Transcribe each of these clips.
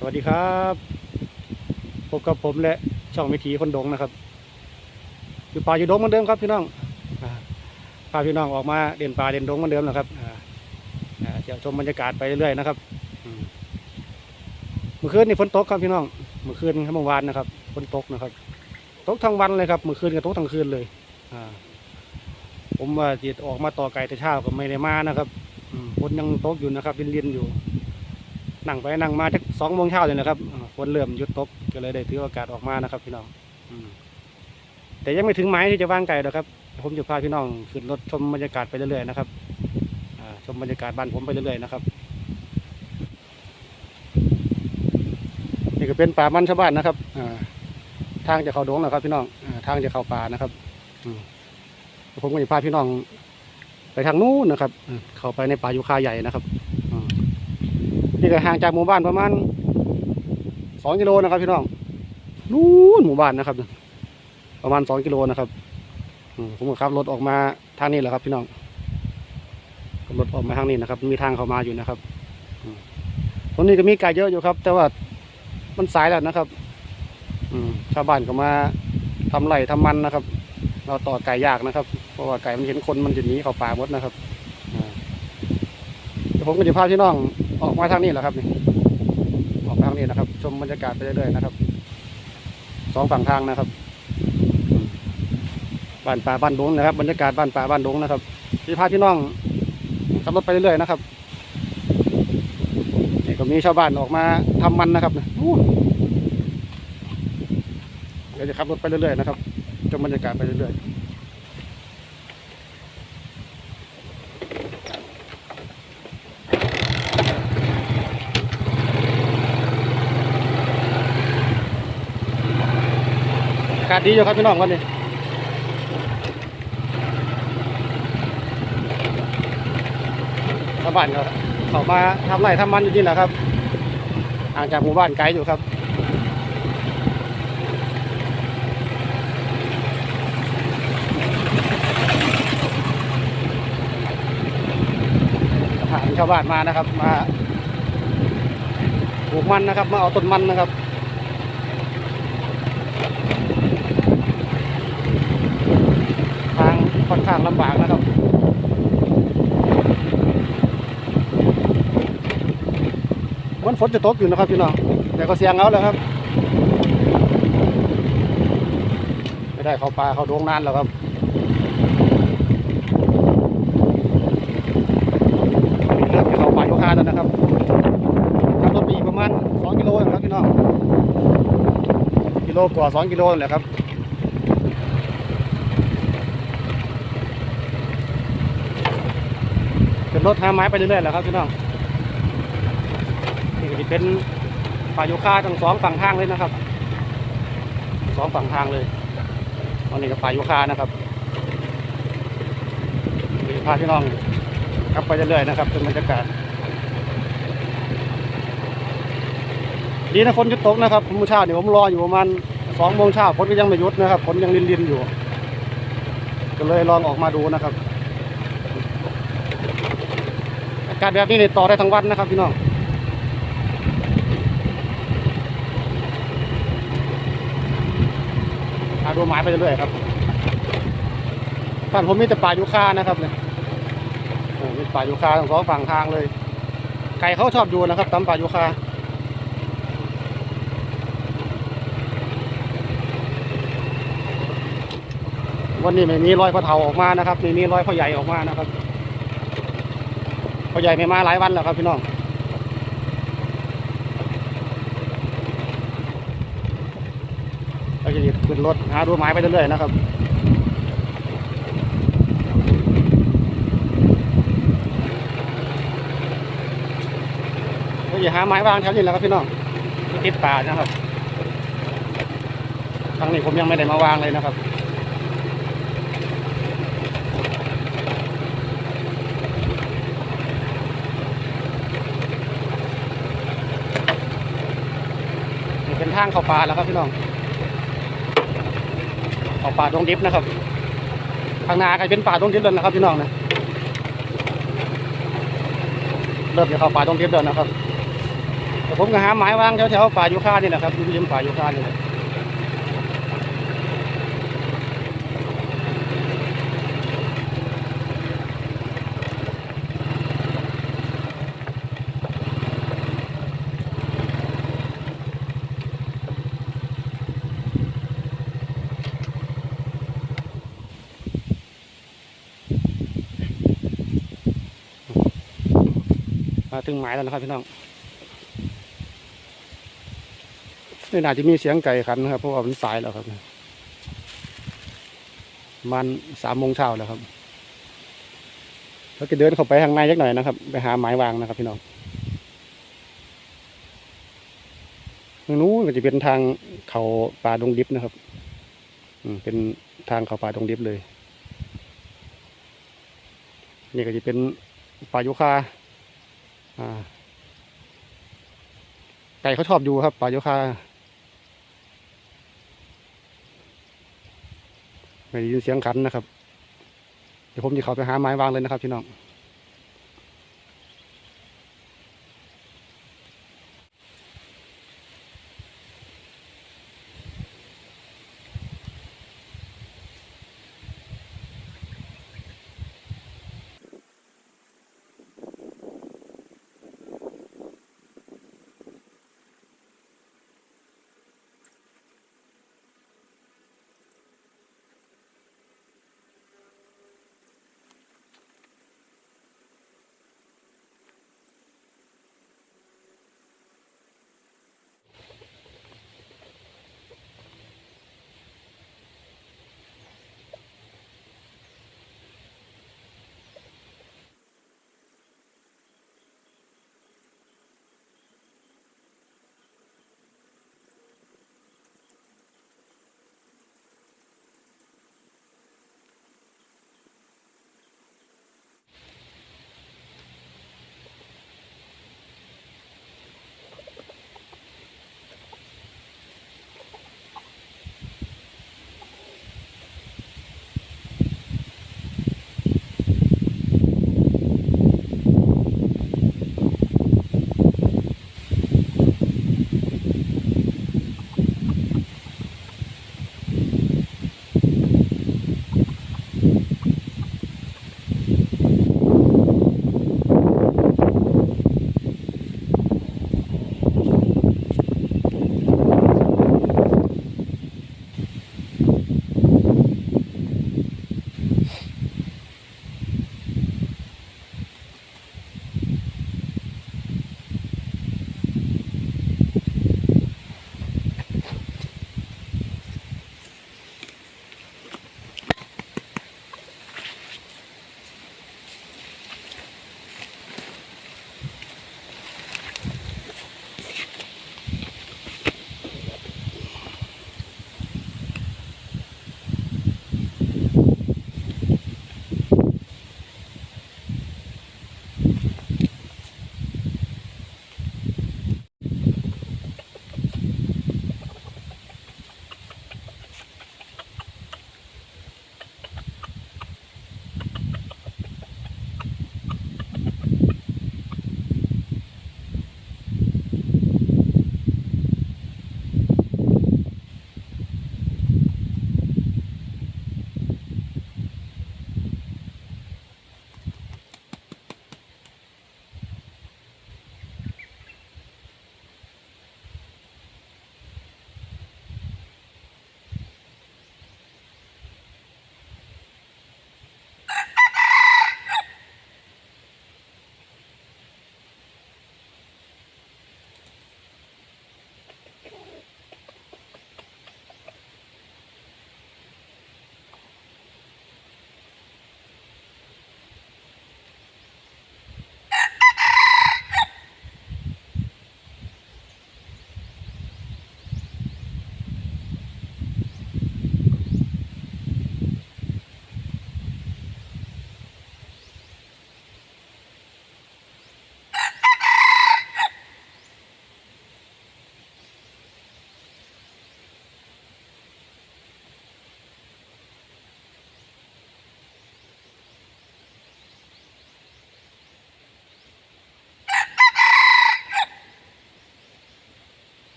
สวัสดีครับพบกับผมและช่องวิถีคนดงนะครับ อยู่ป่าอยู่ดงเหมือนเดิมครับพี่น้องพาพี่น้องออกมาเด่นป่าเด่นดงเหมือนเดิมนะครับเที่ยวชมบรรยากาศไปเรื่อยๆนะครับเมื่อคืนนี่ฝนตกครับพี่น้องเมื่อคืนเมื่อวานนะครับฝนตกนะครับ ตกทั้งวันเลยครับเมื่อคืนก็ตกทั้งคืนเลยผมว่าจะออกมาต่อไก่แต่เช้าก็ไม่ได้มานะครับฝนยังตกอยู่นะครับเรียนๆอยู่ นั่งไปนั่งมาทักสองโมงเช้าเลยนะครับฝนเริ่มหยุดตกก็เลยได้ถือโอกาสออกมานะครับ พี่น้องแต่ยังไม่ถึงหมายที่จะว่างไก่หรอกครับ ผมจะพาพี่น้องขึ้นรถชมบรรยากาศไปเรื่อยๆนะครับชมบรรยากาศบ้านผมไปเรื่อยๆนะครับนี่ก็เป็นป่ามันชาวบ้านนะครับทางจะเข้าดงนะครับ พี่น้องอทางจะเข้าป่านะครับผมก็จะพาพี่น้อง ไปทางนู้นนะครับ เข้าไปในป่ายูคาใหญ่นะครับ นี่ก็ห่างจากหมู่บ้านประมาณสองกิโลนะครับพี่น้องนู้นหมู่บ้านนะครับ ประมาณสองกิโลนะครับอืมผมก็ขับรถออกมาทางนี้แหละครับ พี่น้องขับรถออกมาทางนี้นะครับ มีทางเข้ามาอยู่นะครับตรงนี้ก็มีไก่เยอะอยู่ครับ แต่ว่ามันสายแล้วนะครับ อืมชาวบ้านก็มาทำไร่ทำมันนะครับ เราต่อไก่ยากนะครับ เพราะว่าไก่มันเห็นคนมันจะหนีเข้าป่าหมดนะครับเดี๋ยวผมก็จะพาพี่น้อง ออกมาทางนี้แหละครับนี่ออกมาทางนี้นะครับ ชมบรรยากาศไปเรื่อยๆนะครับสองฝั่งทางนะครับบ้านป่าบ้านดงนะครับ บรรยากาศบ้านป่าบ้านดงนะครับที่พาพี่น้องขับรถไปเรื่อยๆนะครับนี่ก็มีชาวบ้านออกมาทำมันนะครับนู่นเดี๋ยวจะขับรถไปเรื่อยๆนะครับชมบรรยากาศไปเรื่อยๆากาศดีอยู่ครับพี่น้องวันนี้ชาวบ้านก็เขามาทำไรทำมันอยู่นี่แหละครับห่างจากหมู่บ้านไกลอยู่ครับผ่านชาวบ้านมานะครับ มาปลูกมันนะครับ มาเอาต้นมันนะครับ ทางค่ อนข้างลำบากนะครับมันฝนจะตกอยู่นะครับพี่น้องแต่ก็เสียงเอาแล้วครับ ไม่ได้เขาป่าเข้าดวงนานแล้วครับเริ่มจะเข้าป่าโยคาแล้วนะครับขับรถไปอีประมาณ2กิโลนะครับพี่น้องกิโลกว่า2กิโลนั่นแหละครับ เป็นรถหาไม้ไปเรื่อยๆแหละครับพี่น้องนี่ก็จะเป็นป่าโยคาทั้งสองฝั่งทางเลยนะครับสองฝั่งทางเลยตอนนี้ก็ป่าโยคานะครับพาพี่น้องขับไปเรื่อยๆนะครับเป็นบรรยากาศดีนะฝนหยุดตกนะครับเมื่อเช้าเนี่ยผมรออยู่ประมาณสองโมงเช้าฝนก็ยังไม่หยุดนะครับฝนยังรินๆอยู่ ก็เลยลองออกมาดูนะครับ อากาศแบบนี้เนี่ยต่อได้ทั้งวันนะครับพี่น้องหาดูไม้ไปเรื่อยครับท่านผมมีแต่ป่ายูคานะครับเนี่ยโอ้มีป่ายูคาทั้งสองฝั่งทางเลยไก่เขาชอบอยู่นะครับตามป่ายูคาวันนี้ไม่มีรอยพ่อเฒ่าออกมานะครับไม่มีรอยพ่อใหญ่ออกมานะครับ พ่อใหญ่ไม่มาหลายวันแล้วครับพี่น้องเราจะขึ้นรถหาดูไม้ไปเรื่อยๆนะครับเราจะหาไม้วางแถวนี้แหล้วครับพี่น้องที่ติดป่านะครับครั้งนี้ผมยังไม่ได้มาวางเลยนะครับ นี่เป็น ทางเข้าป่าแล้วครับพี่น้องเข้าป่าดงดิบนะครับทางนาก็เป็นป่าดงดิบเลยนะครับพี่น้องนะเริ่มจะเข้าป่าดงดิบแล้วนะครับแต่ผมก็หาไมายวางแถวๆป่ายูคานี่แหละครับอยู่ริมป่ายูคานี่แหละาถึงหมายแล้วนะครับพี่น้องนี่น่าจะมีเสียงไก่ขันนะครับเพราะว่ามันสายแล้วครับประมันสามโมงเช้าแล้วครับเราจะเดินเข้าไปข้างในยักหน่อยนะครับ ไปหาหมายวางนะครับ พี่น้องทางนู้นก็จะเป็นทางเขาป่าดงดิบนะครับ อืมเป็นทางเขาป่าดงดิบเลย นี่ก็จะเป็นป่ายุคา่า ไก่เขาชอบอยู่ครับป่ายุคาไม่ได้ยินเสียงขันนะครับ เดี๋ยวผมจะเข้าไปหาไม้วางเลยนะครับพี่น้อง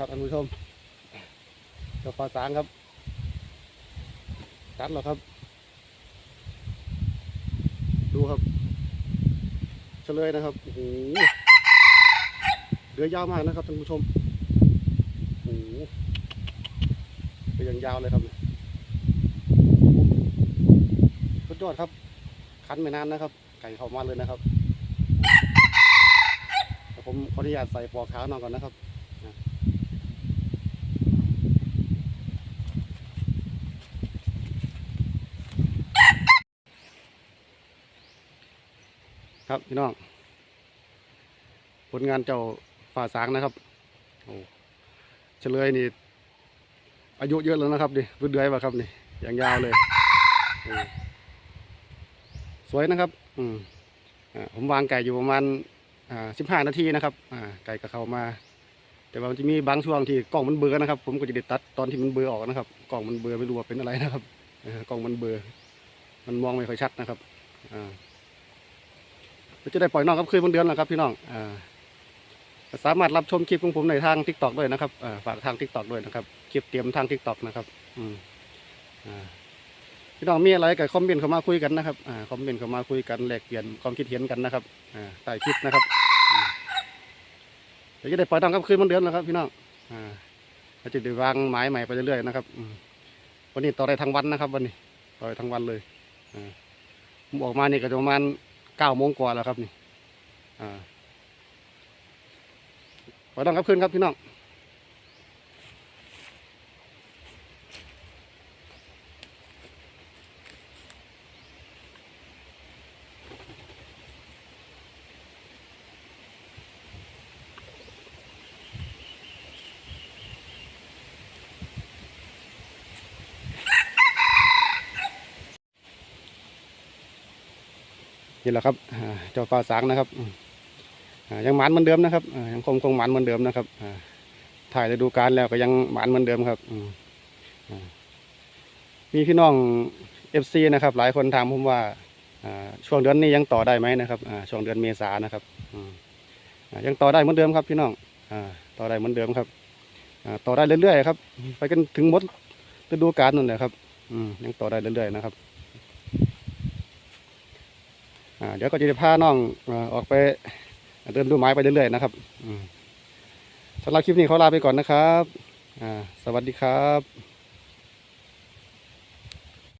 ครับท่านผู้ชมเจ้าฟ้าสางครับจัดแล้วครับ ดูครับเฉลยนะครับโอ้โหเรือยาวมากนะครับท่านผู้ชมโอ้โหเรือยังยาวเลยครับสุดยอดครับ คันไม่นานนะครับ ไก่เข้ามาเลยนะครับผมขออนุญาตใส่ปอกขาวน้องก่อนนะครับ ครับพี่น้อง ผลงานเจ้าฝ่าสางนะครับโอ้เฉลยนี่ อายุเยอะแล้วนะครับดิรุ่นเดือยป่ะครับนี่อย่างยาวเลย สวยนะครับ อืมอผมวางไก่อยู่ประมาณอ่าสิบห้านาทีนะครับอไก่ก็เขามา แต่ว่ามันจะมีบางช่วงที่กล้องมันเบลอนะครับ ผมก็จะได้ตัดตอนที่มันเบลอออกนะครับกล้องมันเบลอไม่รู้ว่าเป็นอะไรนะครับกล้องมันเบลอมันมองไม่ค่อยชัดนะครับอ่า ก็จะได้ปล่อยน้องครับคืนวันเดือนแล้วครับพี่น้องอ่าสามารถรับชมคลิปของผมในทางทิกตอกด้วยนะครับฝากทางทิกตอกด้วยนะครับ คลิปเตรียมทางทิกตอกนะครับ อืมพี่น้องมีอะไรก็คอมเมนต์เข้ามาคุยกันนะครับอคอมเมนต์เข้ามาคุยกันแลกเปลี่ยนความคิดเห็นกันนะครับอใต้คลิปนะครับเดี๋ยวจะได้ปล่อยน้องครับคืนวันเดือนแล้วครับ พี่น้องอ่าเราจะได้วางไม้ใหม่ไปเรื่อยๆนะครับวันนี้ต่อได้ทั้งวันนะครับ วันนี้ต่อได้ทั้งวันเลยอผมออกมาเนี่ยก็จะประมาณ เก้าโมงกว่าแล้วครับนี่อ่าขอต้องครับขึ้นครับพี่น้อง นี่แหละครับเจ้าฟ้าสางนะครับยังหมานเหมือนเดิมนะครับยังคงคงหมานเหมือนเดิมนะครับอ่าถ่ายฤดูกาลแล้วก็ยังหมานเหมือนเดิมครับมีพี่น้องเอฟซีนะครับ หลายคนถามผมว่าช่วงเดือนนี้ยังต่อได้ไหมนะครับช่วงเดือนเมษานะครับยังต่อได้เหมือนเดิมครับ พี่น้องต่อได้เหมือนเดิมครับต่อได้เรื่อยๆครับ ไปกันถึงหมดฤดูกาลนั่นแหละครับยังต่อได้เรื่อยๆนะครับ เดี๋ยวก็จะพาน้องออกไปเดินดูไม้ไปเรื่อยๆนะครับสำหรับคลิปนี้ขอลาไปก่อนนะครับสวัสดีครับ